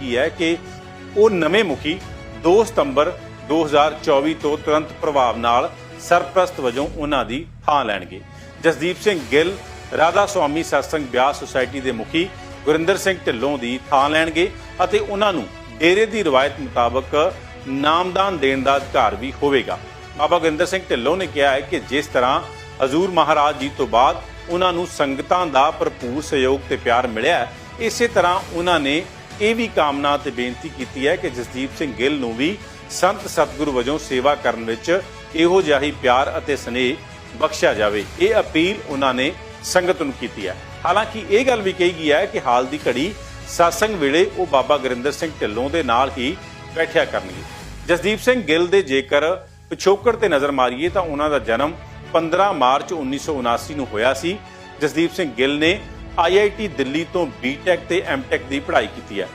ਕੀ ਹੈ ਕਿ ਉਹ ਨਵੇਂ ਮੁਖੀ 2 ਸਤੰਬਰ 2024 ਤੋਂ ਤੁਰੰਤ ਪ੍ਰਭਾਵ ਨਾਲ ਸਰਪ੍ਰਸਤ ਵਜੋਂ ਉਹਨਾਂ ਦੀ ਥਾਂ ਲੈਣਗੇ। ਜਸਦੀਪ ਸਿੰਘ ਗਿੱਲ, ਰਾਧਾ ਸੁਆਮੀ ਸਤਸੰਗ ਬਿਆਸ ਸੁਸਾਇਟੀ ਦੇ ਮੁਖੀ ਗੁਰਿੰਦਰ ਸਿੰਘ ਢਿੱਲੋਂ ਦੀ ਥਾਂ ਲੈਣਗੇ ਅਤੇ ਉਹਨਾਂ ਨੂੰ ਡੇਰੇ ਦੀ ਰਵਾਇਤ ਮੁਤਾਬਕ ਨਾਮਦਾਨ ਦੇਣ ਦਾ ਅਧਿਕਾਰ ਵੀ ਹੋਵੇਗਾ। ਬਾਬਾ ਗੁਰਿੰਦਰ ਸਿੰਘ ਢਿੱਲੋਂ ਨੇ ਕਿਹਾ ਹੈ ਕਿ ਜਿਸ ਤਰ੍ਹਾਂ ਹਜ਼ੂਰ ਮਹਾਰਾਜ ਜੀ ਤੋਂ ਬਾਅਦ ਉਹਨਾਂ ਨੂੰ ਸੰਗਤਾਂ ਦਾ ਭਰਪੂਰ ਸਹਿਯੋਗ ਤੇ ਪਿਆਰ ਮਿਲਿਆ, ਇਸੇ ਤਰ੍ਹਾਂ ਉਹਨਾਂ ਨੇ ਇਹ ਵੀ ਕਾਮਨਾ ਤੇ ਬੇਨਤੀ ਕੀਤੀ ਹੈ ਕਿ ਜਸਦੀਪ ਸਿੰਘ ਗਿੱਲ ਨੂੰ ਵੀ ਸੰਤ ਸਤਿਗੁਰੂ ਵਜੋਂ ਸੇਵਾ ਕਰਨ ਵਿੱਚ ਇਹੋ ਜਿਹਾ ਹੀ ਪਿਆਰ ਅਤੇ ਸਨੇਹ ਬਖਸ਼ਿਆ ਜਾਵੇ। ਇਹ ਅਪੀਲ ਉਹਨਾਂ ਨੇ ਸੰਗਤ ਨੂੰ ਕੀਤੀ ਹੈ। ਹਾਲਾਂਕਿ ਇਹ ਗੱਲ ਵੀ ਕਹੀ ਗਈ ਹੈ ਕਿ ਹਾਲ ਦੀ ਘੜੀ satsang ਵੇਲੇ ਉਹ ਬਾਬਾ ਗੁਰਿੰਦਰ ਸਿੰਘ ਢਿੱਲੋਂ ਦੇ ਨਾਲ ਹੀ ਬੈਠਿਆ ਕਰਨਗੇ। ਜਸਦੀਪ ਸਿੰਘ ਗਿੱਲ ਦੇ ਜੇਕਰ ਪਿਛੋਕੜ ਤੇ ਨਜ਼ਰ ਮਾਰੀਏ ਤਾਂ ਉਹਨਾਂ ਦਾ ਜਨਮ 15 ਮਾਰਚ 1979 ਨੂੰ ਹੋਇਆ ਸੀ। ਜਸਦੀਪ ਸਿੰਘ ਗਿੱਲ ਨੇ ਆਈਆਈਟੀ ਦਿੱਲੀ ਤੋਂ ਬੀਟੈਕ ਤੇ ਐਮਟੈਕ ਦੀ ਪੜ੍ਹਾਈ ਕੀਤੀ ਹੈ।